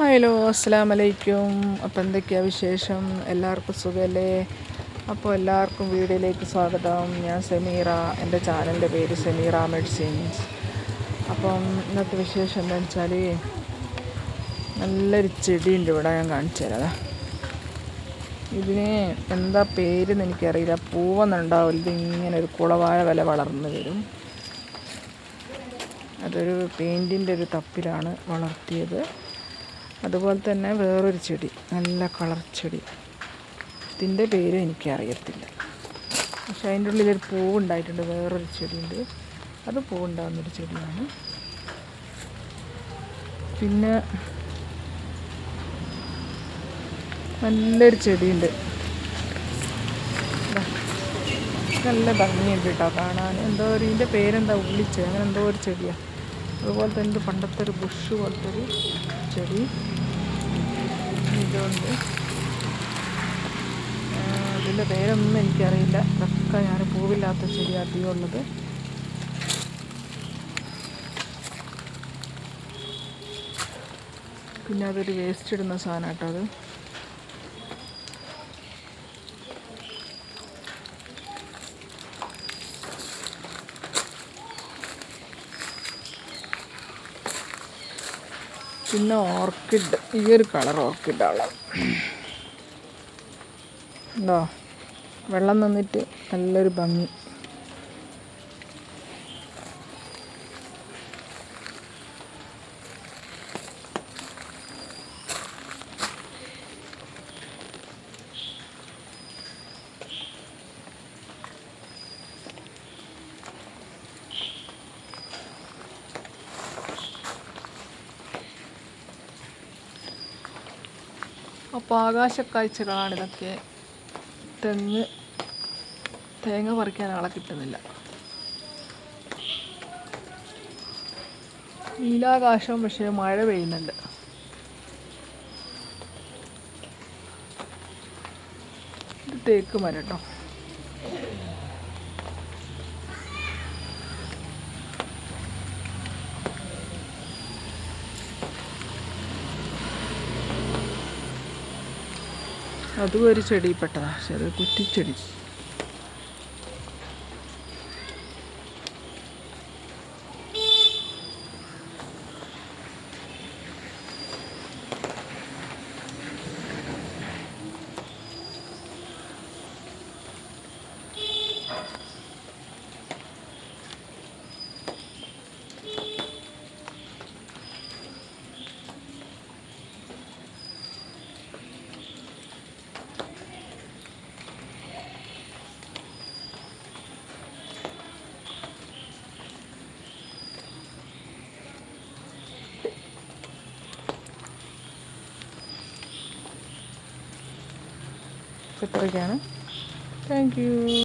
Hello അസ്സാം വലൈക്കും അപ്പോൾ എന്തൊക്കെയാണ് വിശേഷം? എല്ലാവർക്കും സുഖമല്ലേ അപ്പോൾ എല്ലാവർക്കും വീഡിയോയിലേക്ക് സ്വാഗതം. ഞാൻ സെമീറ. എന്റെ ചാനലിന്റെ പേര് സെമീറ മെഡിസിൻസ്. അപ്പം ഇന്നത്തെ വിശേഷം എന്താണെന്ന് വെച്ചാൽ നല്ലൊരു ചെടിയുണ്ട് ഇവിടെ ഞാൻ കാണിച്ചു തരാം. ഇതിന് എന്താ പേരെന്ന് എനിക്കറിയില്ല. പൂവെന്നുണ്ടാവില്ല ഇതിങ്ങനെ ഒരു കുളവാഴ വില വളർന്നു വരും. അതൊരു പെയിന്റിന്റെ ഒരു തപ്പിലാണ് വളർത്തിയത്. അതുപോലെ തന്നെ വേറൊരു ചെടി നല്ല കളർ ചെടി. ഇതിന്റെ പേര് എനിക്കറിയത്തില്ല. പക്ഷേ അതിന്റെ ഉള്ളിലൊരു പൂവുണ്ടായിട്ടുണ്ട് വേറൊരു ചെടിയുണ്ട്. അത് പൂവുണ്ടാകുന്നൊരു ചെടിയാണ്. പിന്നെ നല്ലൊരു ചെടിയുണ്ട്. നല്ല ഭംഗിയുണ്ട് കേട്ടോ കാണാൻ. എന്തോ ഒരു ഇതിന്റെ പേരെന്താ ഉള്ളിച്ച് അങ്ങനെ എന്തോ ഒരു ചെടിയാണ് അതുപോലെ തന്നെ പണ്ടത്തെ ഒരു ബുഷ് പോലത്തെ ഒരു ചെടി. ഇതുണ്ട്. അതിന്റെ പേരൊന്നും എനിക്കറിയില്ല. ഇതൊക്കെ ഞാൻ പൂവില്ലാത്ത ചെടി അധികം ഉള്ളത്. പിന്നെ അതൊരു വേസ്റ്റ് ഇടുന്ന സാധനം കേട്ടോ അത്. പിന്നെ ഓർക്കിഡ് ഈ ഒരു കളർ ഓർക്കിഡാണ്. ഉണ്ടോ വെള്ളം നിന്നിട്ട് നല്ലൊരു ഭംഗി. അപ്പോൾ ആകാശക്കാഴ്ചകളാണ് ഇതൊക്കെ. തെങ്ങ് തേങ്ങ പറിക്കാൻ ആളെ കിട്ടുന്നില്ല. നീലാകാശം പക്ഷേ മഴ പെയ്യുന്നുണ്ട്. തേക്ക് മരം കേട്ടോ അതും ഒരു ചെടിയിൽപ്പെട്ടതാണ് പക്ഷെ അത് കുറ്റിച്ചെടി ഇത്രയൊക്കെയാണ് താങ്ക്